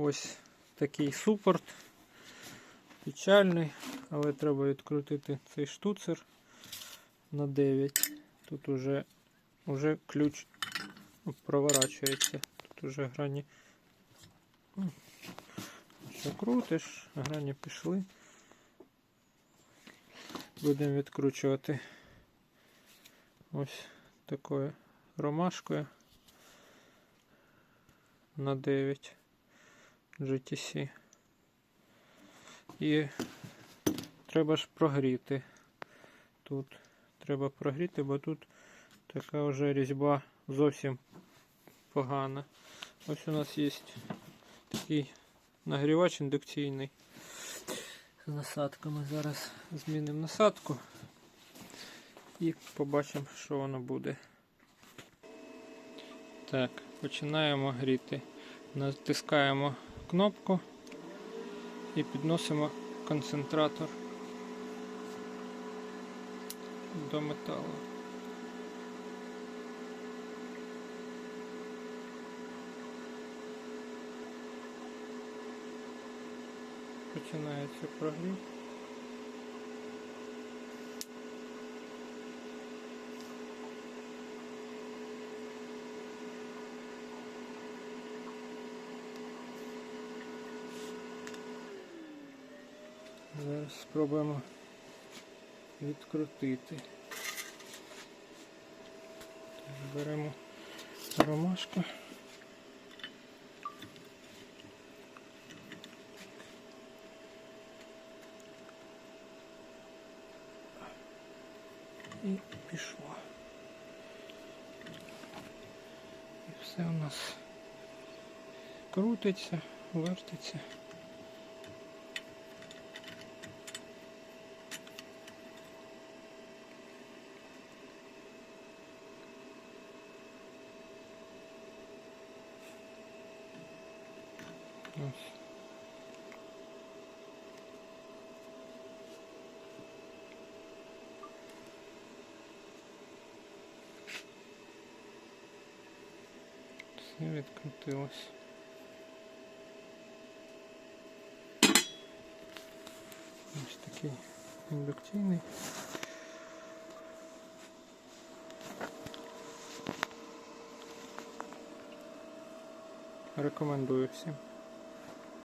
Ось такий супорт. Печальний, але треба відкрутити цей штуцер на 9. Тут уже, уже ключ проворачується. Тут уже грані. Що крутиш, грані пішли. Будемо відкручувати ось такою ромашкою на 9 GTC. І треба ж прогріти. Тут треба прогріти, бо тут така вже різьба зовсім погана. Ось у нас є такий нагрівач індукційний з насадками. Зараз змінимо насадку і побачимо, що воно буде. Так, починаємо гріти. Натискаємо кнопку і підносимо концентратор до металу. Починається прогрів. Зараз спробуємо відкрутити. Беремо ромашку. І пішло. І все у нас крутиться, вертиться. Ось. Все відкрутилось. Ось такий індукційний. Рекомендую всім.